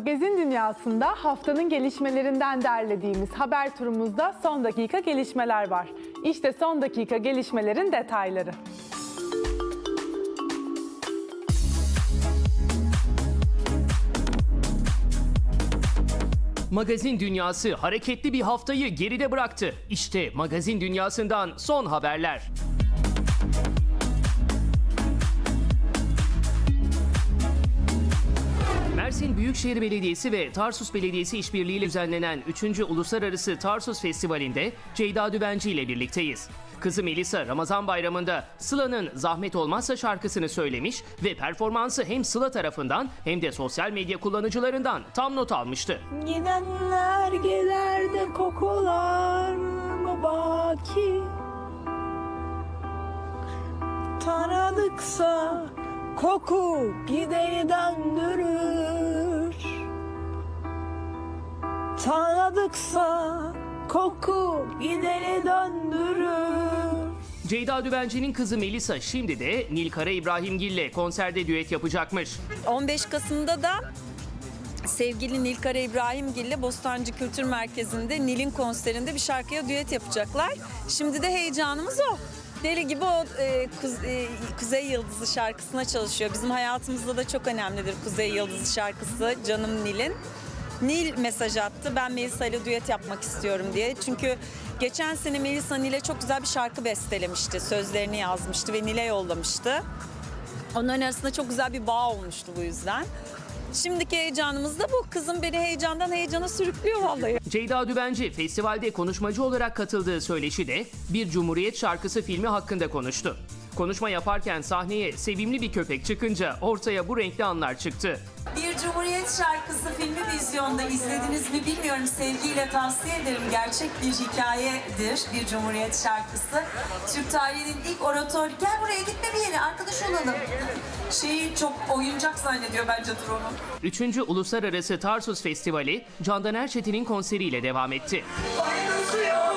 Magazin dünyasında haftanın gelişmelerinden derlediğimiz haber turumuzda son dakika gelişmeler var. İşte son dakika gelişmelerin detayları. Magazin dünyası hareketli bir haftayı geride bıraktı. İşte magazin dünyasından son haberler. Büyükşehir Belediyesi ve Tarsus Belediyesi işbirliğiyle düzenlenen 3. Uluslararası Tarsus Festivali'nde Ceyda Düvenci ile birlikteyiz. Kızı Melisa Ramazan Bayramı'nda Sıla'nın Zahmet Olmazsa şarkısını söylemiş ve performansı hem Sıla tarafından hem de sosyal medya kullanıcılarından tam not almıştı. Gidenler gelir de kokular mı baki Tanıdıksa koku gideni döndürür Tanıdıksa koku gideni döndürür Ceyda Düvenci'nin kızı Melisa şimdi de Nilkara İbrahimgil ile konserde düet yapacakmış. 15 Kasım'da da sevgili Nilkara İbrahimgil ile Bostancı Kültür Merkezi'nde Nil'in konserinde bir şarkıya düet yapacaklar. Şimdi de heyecanımız o. Deli gibi o e, Kuz- e, Kuzey Yıldızı şarkısına çalışıyor. Bizim hayatımızda da çok önemlidir Kuzey Yıldızı şarkısı Canım Nil'in. Nil mesaj attı. Ben Melisa ile düet yapmak istiyorum diye. Çünkü geçen sene Melisa Nil'e çok güzel bir şarkı bestelemişti. Sözlerini yazmıştı ve Nil'e yollamıştı. Onların arasında çok güzel bir bağ olmuştu bu yüzden. Şimdiki heyecanımız da bu. Kızım beni heyecandan heyecana sürüklüyor vallahi. Ceyda Düvenci festivalde konuşmacı olarak katıldığı söyleşide bir Cumhuriyet şarkısı filmi hakkında konuştu. Konuşma yaparken sahneye sevimli bir köpek çıkınca ortaya bu renkli anlar çıktı. Bir Cumhuriyet şarkısı filmi vizyonda izlediniz mi bilmiyorum. Sevgiyle tavsiye ederim. Gerçek bir hikayedir bir Cumhuriyet şarkısı. Türk tarihinin ilk oratör. Gel buraya gitme bir yere arkadaş olalım. Şeyi çok oyuncak zannediyor bence Drone'u. 3. Uluslararası Tarsus Festivali Candan Erçetin'in konseriyle devam etti. Yok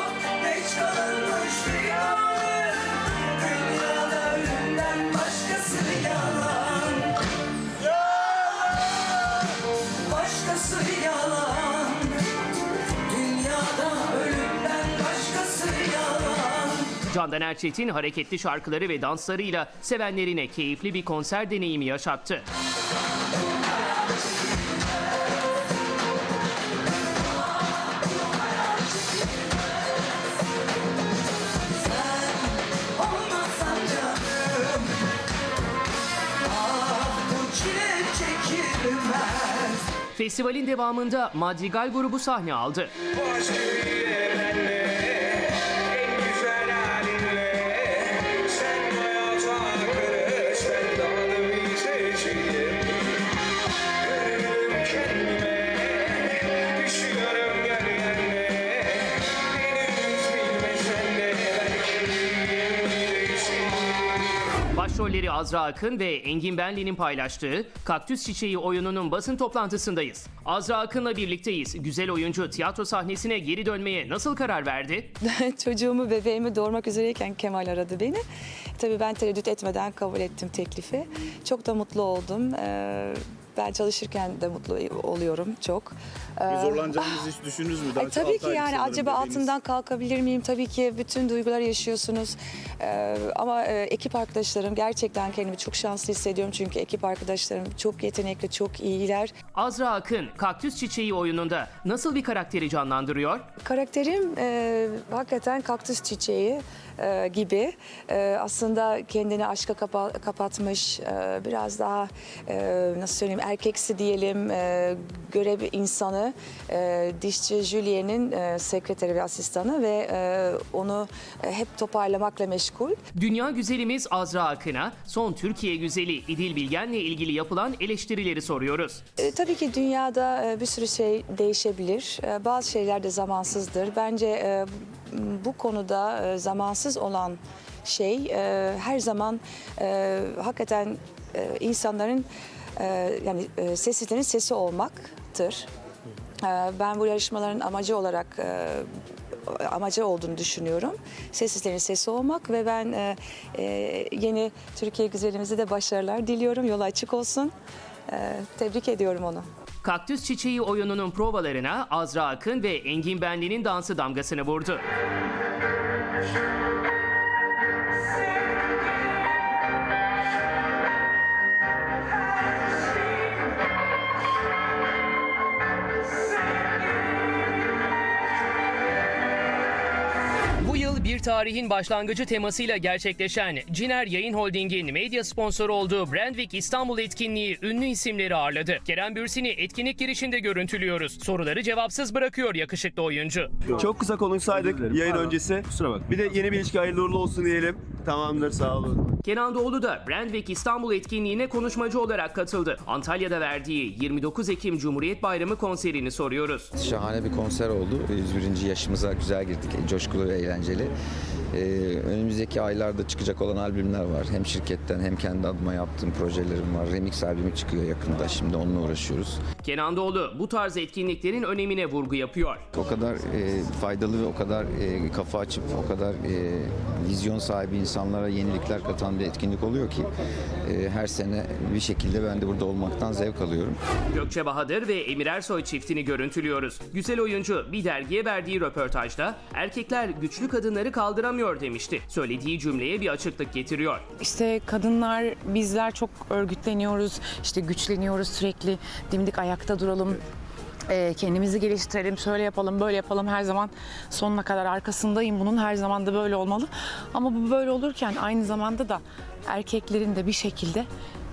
Candan Erçetin hareketli şarkıları ve danslarıyla sevenlerine keyifli bir konser deneyimi yaşattı. Festivalin devamında Madrigal grubu sahne aldı. Boş Başrolleri Azra Akın ve Engin Benli'nin paylaştığı Kaktüs Çiçeği oyununun basın toplantısındayız. Azra Akın'la birlikteyiz. Güzel oyuncu tiyatro sahnesine geri dönmeye nasıl karar verdi? Çocuğumu, bebeğimi doğurmak üzereyken Kemal aradı beni. Tabii ben tereddüt etmeden kabul ettim teklifi. Çok da mutlu oldum. Ee, Ben çalışırken de mutlu oluyorum çok. Ee, Zorlanacağınızı hiç düşündünüz mü? Daha Ay, tabii ki yani acaba bebeğiniz. altından kalkabilir miyim? Tabii ki bütün duygular yaşıyorsunuz. Ee, ama e, ekip arkadaşlarım gerçekten kendimi çok şanslı hissediyorum. Çünkü ekip arkadaşlarım çok yetenekli, çok iyiler. Azra Akın Kaktüs Çiçeği oyununda nasıl bir karakteri canlandırıyor? Karakterim e, hakikaten kaktüs çiçeği e, gibi. E, aslında kendini aşka kapa- kapatmış, e, biraz daha e, nasıl söyleyeyim erkeksi diyelim e, görev insanı. E, dişçi Julien'in e, sekreteri ve asistanı ve e, onu e, hep toparlamakla meşgul. Dünya güzelimiz Azra Akın'a son Türkiye güzeli İdil Bilgen'le ilgili yapılan eleştirileri soruyoruz. E, tabii ki dünyada e, bir sürü şey değişebilir. E, bazı şeyler de zamansızdır. Bence e, bu konuda e, zamansız olan şey e, her zaman e, hakikaten insanların yani seslilerin sesi olmaktır. Ben bu yarışmaların amacı olarak amacı olduğunu düşünüyorum. Sessizlerin sesi olmak ve ben yeni Türkiye güzelimize de başarılar diliyorum. Yolu açık olsun. Tebrik ediyorum onu. Kaktüs Çiçeği oyununun provalarına Azra Akın ve Engin Benli'nin dansı damgasını vurdu. Tarihin başlangıcı temasıyla gerçekleşen Ciner Yayın Holding'in medya sponsoru olduğu Brandwick İstanbul etkinliği ünlü isimleri ağırladı. Kerem Bürsin'i etkinlik girişinde görüntülüyoruz. Soruları cevapsız bırakıyor yakışıklı oyuncu. Çok kısa konuşsaydık yayın öncesi. Bir de yeni bir ilişki hayırlı uğurlu olsun diyelim. Tamamdır sağ olun. Kenan Doğulu da Brandwick İstanbul etkinliğine konuşmacı olarak katıldı. Antalya'da verdiği 29 Ekim Cumhuriyet Bayramı konserini soruyoruz. Şahane bir konser oldu. 101. yaşımıza güzel girdik. Coşkulu ve eğlenceli. Ee, önümüzdeki aylarda çıkacak olan albümler var. Hem şirketten hem kendi adıma yaptığım projelerim var. Remix albümü çıkıyor yakında. Şimdi onunla uğraşıyoruz. Kenan Doğulu bu tarz etkinliklerin önemine vurgu yapıyor. O kadar e, faydalı ve o kadar e, kafa açıp o kadar e, vizyon sahibi insanlara yenilikler katan bir etkinlik oluyor ki e, her sene bir şekilde ben de burada olmaktan zevk alıyorum. Gökçe Bahadır ve Emir Ersoy çiftini görüntülüyoruz. Güzel oyuncu bir dergiye verdiği röportajda erkekler güçlü kadınları kaldıramıyor demişti. Söylediği cümleye bir açıklık getiriyor. İşte kadınlar bizler çok örgütleniyoruz, işte güçleniyoruz sürekli dimdik ayakta duralım. eee, kendimizi geliştirelim, şöyle yapalım, böyle yapalım. Her zaman sonuna kadar arkasındayım bunun. Her zaman da böyle olmalı. Ama bu böyle olurken aynı zamanda da erkeklerin de bir şekilde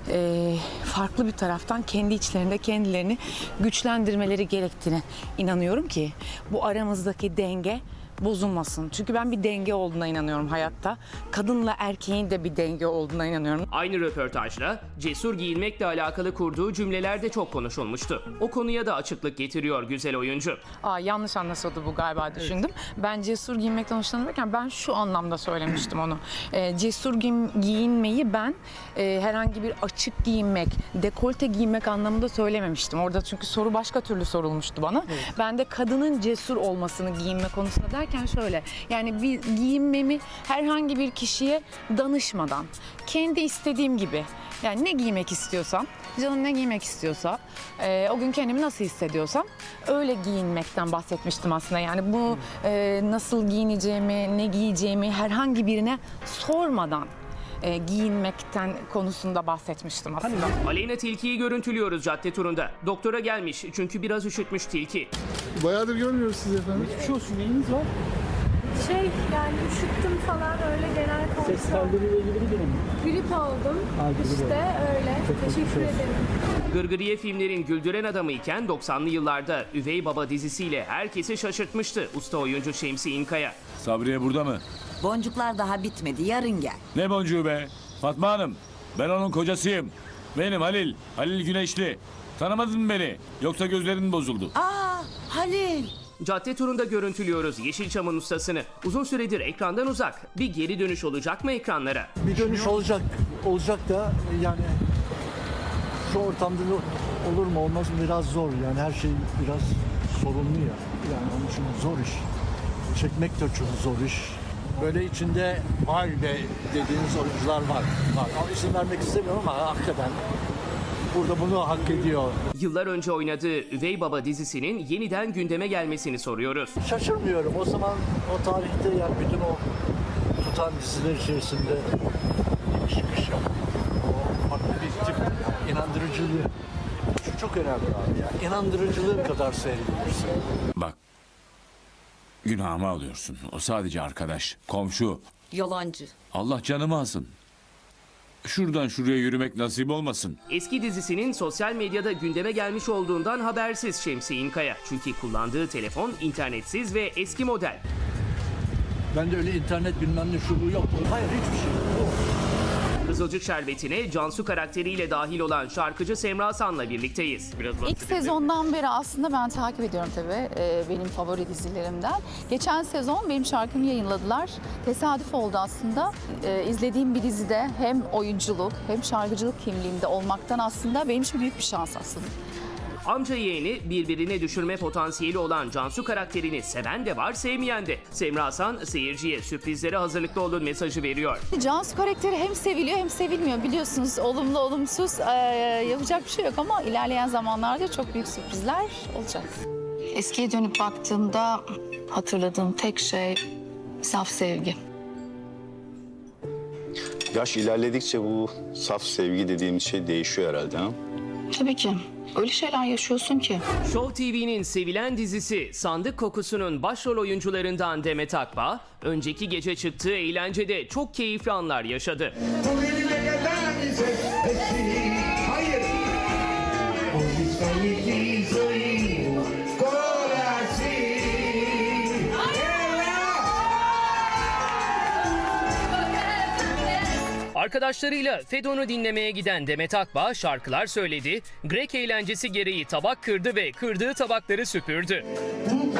eee, farklı bir taraftan kendi içlerinde kendilerini güçlendirmeleri gerektiğine inanıyorum ki bu aramızdaki denge bozulmasın. Çünkü ben bir denge olduğuna inanıyorum hayatta. Kadınla erkeğin de bir denge olduğuna inanıyorum. Aynı röportajda cesur giyinmekle alakalı kurduğu cümlelerde çok konuşulmuştu. O konuya da açıklık getiriyor güzel oyuncu. Aa, yanlış anlaşıldı bu galiba düşündüm. Ben cesur giyinmekten hoşlanırken ben şu anlamda söylemiştim onu. Ee, cesur giyinmeyi ben e, herhangi bir açık giyinmek, dekolte giyinmek anlamında söylememiştim. Orada çünkü soru başka türlü sorulmuştu bana. Ben de kadının cesur olmasını giyinme konusunda derken şöyle. Yani bir giyinmemi herhangi bir kişiye danışmadan, kendi istediğim gibi yani ne giymek istiyorsam, canım ne giymek istiyorsa, e, o gün kendimi nasıl hissediyorsam öyle giyinmekten bahsetmiştim aslında. Yani bu e, nasıl giyineceğimi, ne giyeceğimi herhangi birine sormadan e, giyinmekten konusunda bahsetmiştim aslında. Aleyna Tilki'yi görüntülüyoruz cadde turunda. Doktora gelmiş çünkü biraz üşütmüş Tilki. Bayağıdır görmüyoruz sizi efendim. Geçmiş olsun neyiniz var? Şey yani üşüttüm falan öyle genel kontrol. kaldırıyla ilgili bir durum mu? Grip oldum. işte öyle. Teşekkür ederim. Gırgırıye filmlerin güldüren adamı iken 90'lı yıllarda Üvey Baba dizisiyle herkesi şaşırtmıştı usta oyuncu Şemsi İnkaya. Sabriye burada mı? Boncuklar daha bitmedi. Yarın gel. Ne boncuğu be? Fatma Hanım. Ben onun kocasıyım. Benim Halil. Halil Güneşli. Tanımadın mı beni? Yoksa gözlerin bozuldu. Aa Halil. Cadde turunda görüntülüyoruz Yeşilçam'ın ustasını. Uzun süredir ekrandan uzak. Bir geri dönüş olacak mı ekranlara? bir dönüş olacak olacak da yani şu ortamda da olur mu olmaz mı biraz zor. Yani her şey biraz sorunlu ya. Yani onun için zor iş. Çekmek de çok zor iş. Böyle içinde vay be dediğiniz oyuncular var. Var ama isim vermek istemiyorum ama hakikaten burada bunu hak ediyor. Yıllar önce oynadığı Üvey Baba dizisinin yeniden gündeme gelmesini soruyoruz. şaşırmıyorum. O zaman o tarihte yani bütün o tutan diziler içerisinde çıkış yap. O farklı bir tip inandırıcılığı. Şu çok önemli abi ya. İnandırıcılığı kadar seyredilirse. Bak. Günahımı alıyorsun. O sadece arkadaş. Komşu. Yalancı. Allah canımı alsın. Şuradan şuraya yürümek nasip olmasın. Eski dizisinin sosyal medyada gündeme gelmiş olduğundan habersiz Şemsi İnkaya. Çünkü kullandığı telefon internetsiz ve eski model. Ben de öyle internet bilmem ne şu bu yok. Hayır hiçbir şey yok. Kızılcık Şerbeti'ne Cansu karakteriyle dahil olan şarkıcı Semra San'la birlikteyiz. Biraz İlk sezondan beri aslında ben takip ediyorum tabii e, benim favori dizilerimden. Geçen sezon benim şarkımı yayınladılar. Tesadüf oldu aslında. E, izlediğim bir dizide hem oyunculuk hem şarkıcılık kimliğimde olmaktan aslında benim için büyük bir şans aslında. Amca yeğeni birbirine düşürme potansiyeli olan Cansu karakterini seven de var sevmeyen de. Semra Hasan seyirciye sürprizlere hazırlıklı olun mesajı veriyor. Cansu karakteri hem seviliyor hem sevilmiyor biliyorsunuz. Olumlu olumsuz eee, yapacak bir şey yok ama ilerleyen zamanlarda çok büyük sürprizler olacak. Eskiye dönüp baktığımda hatırladığım tek şey saf sevgi. Yaş ilerledikçe bu saf sevgi dediğimiz şey değişiyor herhalde ha? Tabii ki. Öyle şeyler yaşıyorsun ki. Show TV'nin sevilen dizisi Sandık Kokusu'nun başrol oyuncularından Demet Akbağ, önceki gece çıktığı eğlencede çok keyifli anlar yaşadı. Hayır. Arkadaşlarıyla Fedon'u dinlemeye giden Demet Akbağ şarkılar söyledi, Grek eğlencesi gereği tabak kırdı ve kırdığı tabakları süpürdü. Bu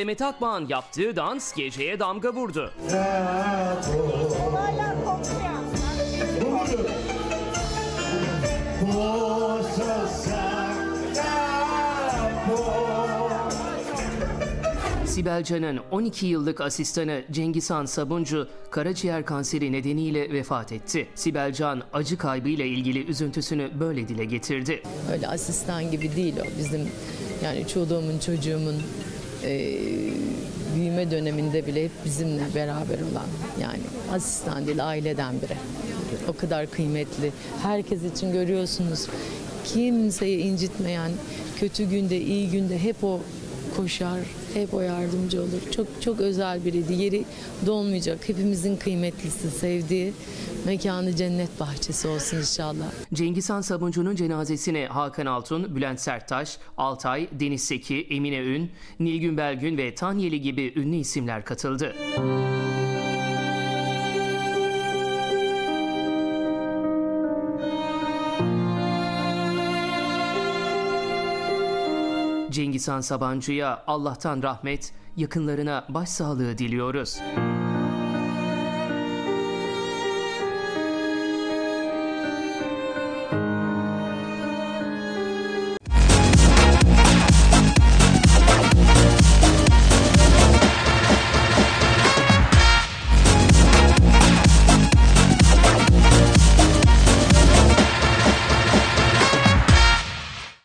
Demet Akbağ'ın yaptığı dans geceye damga vurdu. Sibel Can'ın 12 yıllık asistanı Cengizhan Sabuncu karaciğer kanseri nedeniyle vefat etti. Sibel Can acı kaybıyla ilgili üzüntüsünü böyle dile getirdi. Öyle asistan gibi değil o bizim yani çoluğumun çocuğumun e, büyüme döneminde bile hep bizimle beraber olan yani asistan değil aileden biri. O kadar kıymetli. Herkes için görüyorsunuz. Kimseyi incitmeyen, kötü günde, iyi günde hep o koşar, hep o yardımcı olur. Çok çok özel biriydi. Yeri dolmayacak. Hepimizin kıymetlisi, sevdiği mekanı cennet bahçesi olsun inşallah. Cengizhan Sabuncu'nun cenazesine Hakan Altun, Bülent Serttaş, Altay, Deniz Seki, Emine Ün, Nilgün Belgün ve Tanyeli gibi ünlü isimler katıldı. Cengizhan Sabancı'ya Allah'tan rahmet, yakınlarına başsağlığı diliyoruz.